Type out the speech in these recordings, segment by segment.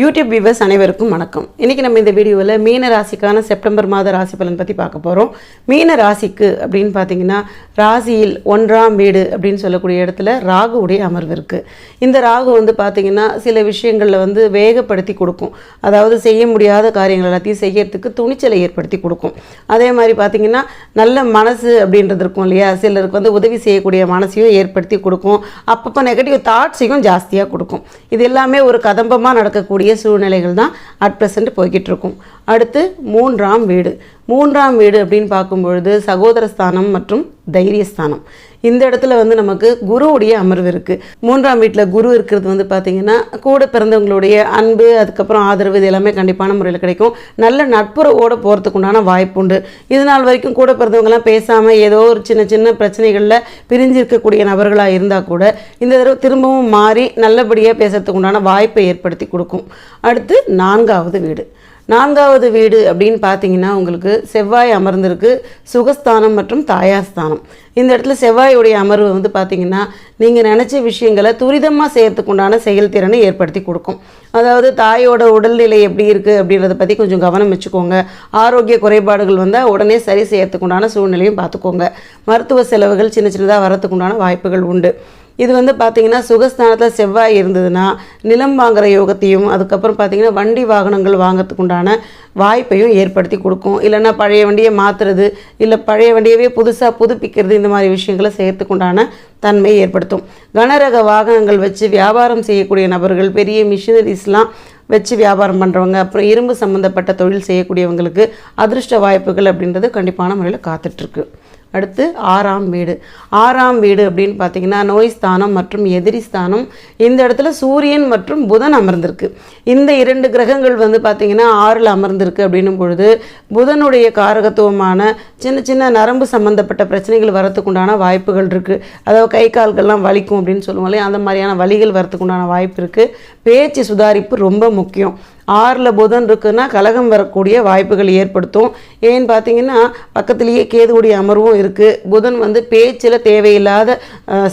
YouTube viewers அனைவருக்கும் வணக்கம். இன்றைக்கி நம்ம இந்த வீடியோவில் மீன ராசிக்கான செப்டம்பர் மாத ராசி பலன் பற்றி பார்க்க போகிறோம் மீன ராசிக்கு அப்படின்னு பார்த்தீங்கன்னா ராசியில் ஒன்றாம் வீடு அப்படின்னு சொல்லக்கூடிய இடத்துல ராகுவுடைய அமர்வு இருக்குது இந்த ராகு வந்து பார்த்திங்கன்னா சில விஷயங்களில் வந்து வேகப்படுத்தி கொடுக்கும். அதாவது செய்ய முடியாத காரியங்கள் எல்லாத்தையும் செய்யறதுக்கு துணிச்சலை ஏற்படுத்தி கொடுக்கும். அதே மாதிரி பார்த்தீங்கன்னா நல்ல மனசு அப்படின்றது இருக்கும் இல்லையா? சிலருக்கு வந்து உதவி செய்யக்கூடிய மனசையும் ஏற்படுத்தி கொடுக்கும். அப்பப்போ நெகட்டிவ் தாட்ஸையும் ஜாஸ்தியாக கொடுக்கும். இது எல்லாமே ஒரு கதம்பமாக நடக்கக்கூடிய சூழ்நிலைகள் தான் அட் ப்ரெசண்ட் போய்கிட்டு இருக்கும் அடுத்து மூன்றாம் வீடு. மூன்றாம் வீடு அப்படின்னு பார்க்கும்பொழுது சகோதரஸ்தானம் மற்றும் தைரியஸ்தானம் இந்த இடத்துல வந்து நமக்கு குருவுடைய அமர்வு இருக்குது மூன்றாம் வீட்டில் குரு இருக்கிறது வந்து பார்த்திங்கன்னா கூட பிறந்தவங்களுடைய அன்பு அதுக்கப்புறம் ஆதரவு இது எல்லாமே கண்டிப்பான முறையில் கிடைக்கும். நல்ல நட்புறவோடு போகிறதுக்கு உண்டான வாய்ப்பு உண்டு. இது நாள் வரைக்கும் கூட பிறந்தவங்கலாம் பேசாமல் ஏதோ ஒரு சின்ன சின்ன பிரச்சனைகளில் பிரிஞ்சு இருக்கக்கூடிய நபர்களாக இருந்தால் கூட இந்த தடவை திரும்பவும் மாறி நல்லபடியாக பேசுறதுக்கு உண்டான வாய்ப்பை ஏற்படுத்தி கொடுக்கும். அடுத்து நான்காவது வீடு. நான்காவது வீடு அப்படின்னு பார்த்தீங்கன்னா உங்களுக்கு செவ்வாய் அமர்ந்திருக்கு சுகஸ்தானம் மற்றும் தாயாஸ்தானம். இந்த இடத்துல செவ்வாயுடைய அமர்வு வந்து பார்த்தீங்கன்னா நீங்கள் நினச்ச விஷயங்களை துரிதமாக செய்கிறதுக்குண்டான செயல்திறனை ஏற்படுத்தி கொடுக்கும். அதாவது தாயோட உடல்நிலை எப்படி இருக்குது அப்படின்றத பற்றி கொஞ்சம் கவனம் வச்சுக்கோங்க. ஆரோக்கிய குறைபாடுகள் வந்தால் உடனே சரி செய்கிறதுக்குண்டான சூழ்நிலையும் பார்த்துக்கோங்க. மருத்துவ செலவுகள் சின்ன சின்னதாக வரத்துக்கு உண்டான வாய்ப்புகள் உண்டு. இது வந்து பார்த்தீங்கன்னா சுகஸ்தானத்தில் செவ்வாய் இருந்ததுன்னா நிலம் வாங்குற யோகத்தையும் அதுக்கப்புறம் பார்த்தீங்கன்னா வண்டி வாகனங்கள் வாங்கிறதுக்கு உண்டான வாய்ப்பையும் ஏற்படுத்தி கொடுக்கும். இல்லைன்னா பழைய வண்டியை மாற்றுறது இல்லை பழைய வண்டியவே புதுசாக புதுப்பிக்கிறது இந்த மாதிரி விஷயங்களை செய்யறதுக்கு உண்டான தன்மையை ஏற்படுத்தும். கனரக வாகனங்கள் வச்சு வியாபாரம் செய்யக்கூடிய நபர்கள் பெரிய மிஷினரிஸ்லாம் வச்சு வியாபாரம் பண்ணுறவங்க அப்புறம் இரும்பு சம்மந்தப்பட்ட தொழில் செய்யக்கூடியவங்களுக்கு அதிர்ஷ்ட வாய்ப்புகள் அப்படின்றது கண்டிப்பான முறையில் காத்துட்ருக்கு அடுத்து ஆறாம் வீடு. ஆறாம் வீடு அப்படின்னு பார்த்தீங்கன்னா நோய் ஸ்தானம் மற்றும் எதிரி ஸ்தானம். இந்த இடத்துல சூரியன் மற்றும் புதன் அமர்ந்திருக்கு. இந்த இரண்டு கிரகங்கள் வந்து பார்த்தீங்கன்னா ஆறில் அமர்ந்திருக்கு அப்படின்னும் பொழுது புதனுடைய காரகத்துவமான சின்ன சின்ன நரம்பு சம்மந்தப்பட்ட பிரச்சனைகள் வரத்துக்கு உண்டான வாய்ப்புகள் இருக்குது அதாவது கை கால்கள்லாம் வலிக்கும் அப்படின்னு சொல்லுவோம் இல்லையா? அந்த மாதிரியான வலிகள் வரத்துக்குண்டான வாய்ப்பு இருக்குது பேச்சு சுதாரிப்பு ரொம்ப முக்கியம். ஆறில் புதன் இருக்குன்னா கலகம் வரக்கூடிய வாய்ப்புகள் ஏற்படுத்தும். ஏன்னு பார்த்தீங்கன்னா பக்கத்துலேயே கேதுவுடைய அமர்வும் இருக்குது புதன் வந்து பேச்சில் தேவையில்லாத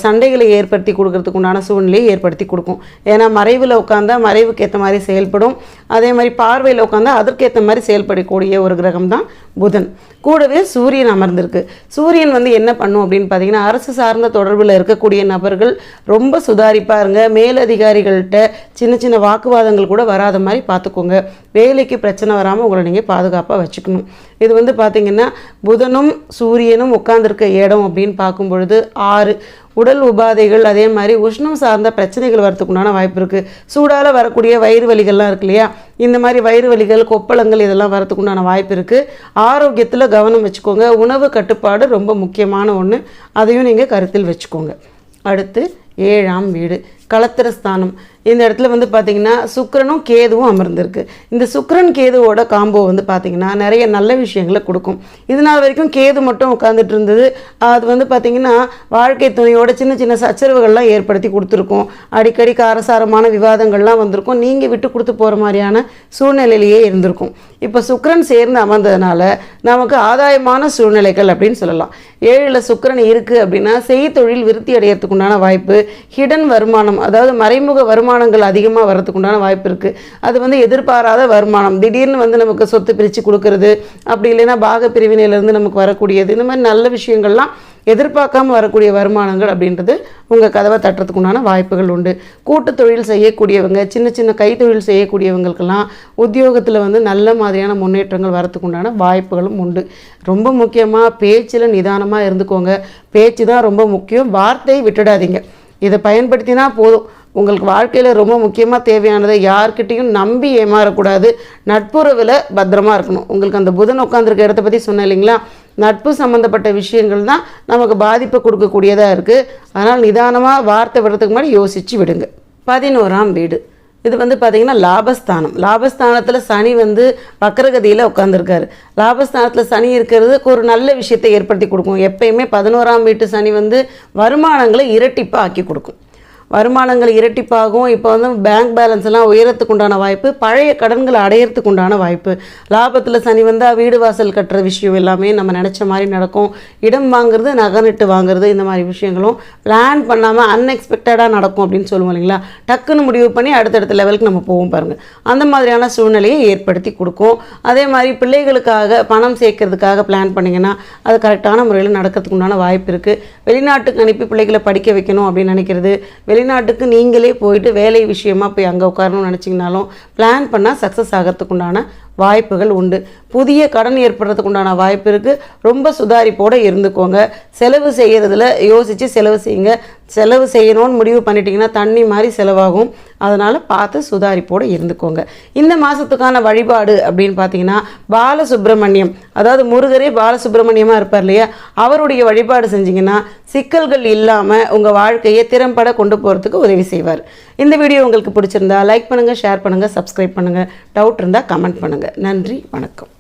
சண்டைகளை ஏற்படுத்தி கொடுக்கறதுக்கு உண்டான சூழ்நிலையை ஏற்படுத்தி கொடுக்கும். ஏன்னா மறைவில் உட்காந்தா மறைவுக்கு ஏற்ற மாதிரி செயல்படும். அதே மாதிரி பார்வையில் உட்காந்தா அதற்கேற்ற மாதிரி செயல்படக்கூடிய ஒரு கிரகம் தான் புதன். கூடவே சூரியன் அமர்ந்திருக்கு. சூரியன் வந்து என்ன பண்ணும் அப்படின்னு பார்த்தீங்கன்னா அரசு சார்ந்த தொடர்பில் இருக்கக்கூடிய நபர்கள் ரொம்ப சுதாரிப்பாக இருங்க மேலதிகாரிகள்கிட்ட சின்ன சின்ன வாக்குவாதங்கள் கூட வராத மாதிரி பார்த்துக்கோங்க. வேலைக்கு பிரச்சனை வராமல் உங்களை நீங்கள் பாதுகாப்பாக வச்சுக்கணும். இது வந்து பார்த்தீங்கன்னா புதனும் சூரியனும் உட்கார்ந்துருக்க இடம் அப்படின்னு பார்க்கும் பொழுது ஆறு. உடல் உபாதைகள் அதே மாதிரி உஷ்ணம் சார்ந்த பிரச்சனைகள் வரத்துக்குண்டான வாய்ப்பு இருக்குது சூடால் வரக்கூடிய வயிறு வலிகள்லாம் இருக்கு இல்லையா? இந்த மாதிரி வயிறு வலிகள் கொப்பளங்கள் இதெல்லாம் வரத்துக்குண்டான வாய்ப்பு இருக்குது ஆரோக்கியத்தில் கவனம் வச்சுக்கோங்க. உணவு கட்டுப்பாடு ரொம்ப முக்கியமான ஒன்று அதையும் நீங்கள் கருத்தில் வச்சுக்கோங்க. அடுத்து ஏழாம் வீடு. களத்திரஸ்தானம். இந்த இடத்துல வந்து பார்த்திங்கன்னா சுக்கரனும் கேதுவும் அமர்ந்திருக்கு. இந்த சுக்கரன் கேதுவோட காம்போ வந்து பார்த்திங்கன்னா நிறைய நல்ல விஷயங்களை கொடுக்கும். இது நாள் வரைக்கும் கேது மட்டும் உட்காந்துட்டு இருந்தது. அது வந்து பார்த்திங்கன்னா வாழ்க்கை துணையோட சின்ன சின்ன சச்சரவுகள்லாம் ஏற்படுத்தி கொடுத்துருக்கோம். அடிக்கடி காரசாரமான விவாதங்கள்லாம் வந்திருக்கும். நீங்கள் விட்டு கொடுத்து போகிற மாதிரியான சூழ்நிலையிலேயே இருந்திருக்கும். இப்போ சுக்கரன் சேர்ந்து அமர்ந்ததுனால நமக்கு ஆதாயமான சூழ்நிலைகள் அப்படின்னு சொல்லலாம். ஏழில் சுக்கரன் இருக்குது அப்படின்னா செய்தொழில் விருத்தி அடையறதுக்கு உண்டான வாய்ப்பு ஹிடன் வருமானம் அதாவது மறைமுக வருமானங்கள் அதிகமாக வரதுக்கு உண்டான வாய்ப்பு இருக்குது அது வந்து எதிர்பாராத வருமானம். திடீர்னு வந்து நமக்கு சொத்து பிரித்து கொடுக்கறது அப்படி இல்லைன்னா பாக பிரிவினையிலேருந்து நமக்கு வரக்கூடியது. இந்த மாதிரி நல்ல விஷயங்கள்லாம் எதிர்பார்க்காம வரக்கூடிய வருமானங்கள் அப்படின்றது உங்கள் கதவை தட்டுறதுக்கு உண்டான வாய்ப்புகள் உண்டு. கூட்டு தொழில் செய்யக்கூடியவங்க சின்ன சின்ன கைத்தொழில் செய்யக்கூடியவங்களுக்கெல்லாம் உத்தியோகத்தில் வந்து நல்ல மாதிரியான முன்னேற்றங்கள் வரத்துக்கு உண்டான வாய்ப்புகளும் உண்டு. ரொம்ப முக்கியமாக பேச்சில் நிதானமாக இருந்துக்கோங்க. பேச்சு தான் ரொம்ப முக்கியம். வார்த்தையை விட்டுடாதீங்க. இதை பயன்படுத்தினா போதும். உங்களுக்கு வாழ்க்கையில் ரொம்ப முக்கியமாக தேவையானதை யார்கிட்டையும் நம்பி ஏமாறக்கூடாது. நட்புறவில் பத்திரமா இருக்கணும். உங்களுக்கு அந்த புதன் உட்காந்துருக்க இடத்த பற்றி சொன்னேன் இல்லைங்களா? நட்பு சம்மந்தப்பட்ட விஷயங்கள் தான் நமக்கு பாதிப்பை கொடுக்கக்கூடியதாக இருக்குது அதனால் நிதானமாக வார்த்தை விடுறதுக்கு முன்னாடி யோசித்து விடுங்க. பதினோராம் வீடு. இது வந்து பார்த்தீங்கன்னா லாபஸ்தானம். லாபஸ்தானத்தில் சனி வந்து வக்கரகதியில் உட்காந்துருக்காரு லாபஸ்தானத்தில் சனி இருக்கிறது ஒரு நல்ல விஷயத்தை ஏற்படுத்தி கொடுக்கும். எப்பயுமே பதினோராம் வீட்டு சனி வந்து வருமானங்களை இரட்டிப்பாக ஆக்கி கொடுக்கும். வருமானங்கள் இரட்டிப்பாகும். இப்போ வந்து பேங்க் பேலன்ஸ் எல்லாம் உயரத்துக்கு உண்டான வாய்ப்பு. பழைய கடன்களை அடையிறதுக்கு உண்டான வாய்ப்பு. லாபத்தில் சனி வந்தால் வீடு வாசல் கட்டுற விஷயம் எல்லாமே நம்ம நினச்ச மாதிரி நடக்கும். இடம் வாங்குறது நகை வாங்குறது இந்த மாதிரி விஷயங்களும் பிளான் பண்ணாமல் அன்எக்ஸ்பெக்டடாக நடக்கும் அப்படின்னு சொல்லுவோம் இல்லைங்களா? டக்குன்னு முடிவு பண்ணி அடுத்தடுத்த லெவலுக்கு நம்ம போவோம் பாருங்கள் அந்த மாதிரியான சூழ்நிலையை ஏற்படுத்தி கொடுக்கும். அதே மாதிரி பிள்ளைகளுக்காக பணம் சேர்க்கறதுக்காக பிளான் பண்ணிங்கன்னா அது கரெக்டான முறையில் நடக்கிறதுக்கு உண்டான வாய்ப்பு இருக்குது வெளிநாட்டுக்கு அனுப்பி பிள்ளைகளை படிக்க வைக்கணும் அப்படின்னு நினைக்கிறது. வெளிநாட்டுக்கு நீங்களே போயிட்டு வேலை விஷயமா போய் அங்கே உட்காரணும்னு நினச்சிங்கனாலும் பிளான் பண்ணால் சக்ஸஸ் ஆகிறதுக்குண்டான வாய்ப்புகள் உண்டு. புதிய கடன் ஏற்படுறதுக்கு உண்டான வாய்ப்பு இருக்குது ரொம்ப சுதாரிப்போடு இருந்துக்கோங்க. செலவு செய்கிறதுல யோசித்து செலவு செய்யுங்க. செலவு செய்யணும்னு முடிவு பண்ணிட்டீங்கன்னா தண்ணி மாதிரி செலவாகும். அதனால் பார்த்து சுதாரிப்போடு இருந்துக்கோங்க. இந்த மாதத்துக்கான வழிபாடு அப்படின்னு பார்த்தீங்கன்னா பாலசுப்ரமணியம். அதாவது முருகரே பாலசுப்ரமணியமாக இருப்பார் இல்லையா? அவருடைய வழிபாடு செஞ்சீங்கன்னா சிக்கல்கள் இல்லாமல் உங்கள் வாழ்க்கையை திறம்பட கொண்டு போகிறதுக்கு உதவி செய்வார். இந்த வீடியோ உங்களுக்கு பிடிச்சிருந்தா லைக் பண்ணுங்கள் ஷேர் பண்ணுங்கள் சப்ஸ்கிரைப் பண்ணுங்கள் டவுட் இருந்தால் கமெண்ட் பண்ணுங்கள் நன்றி வணக்கம்.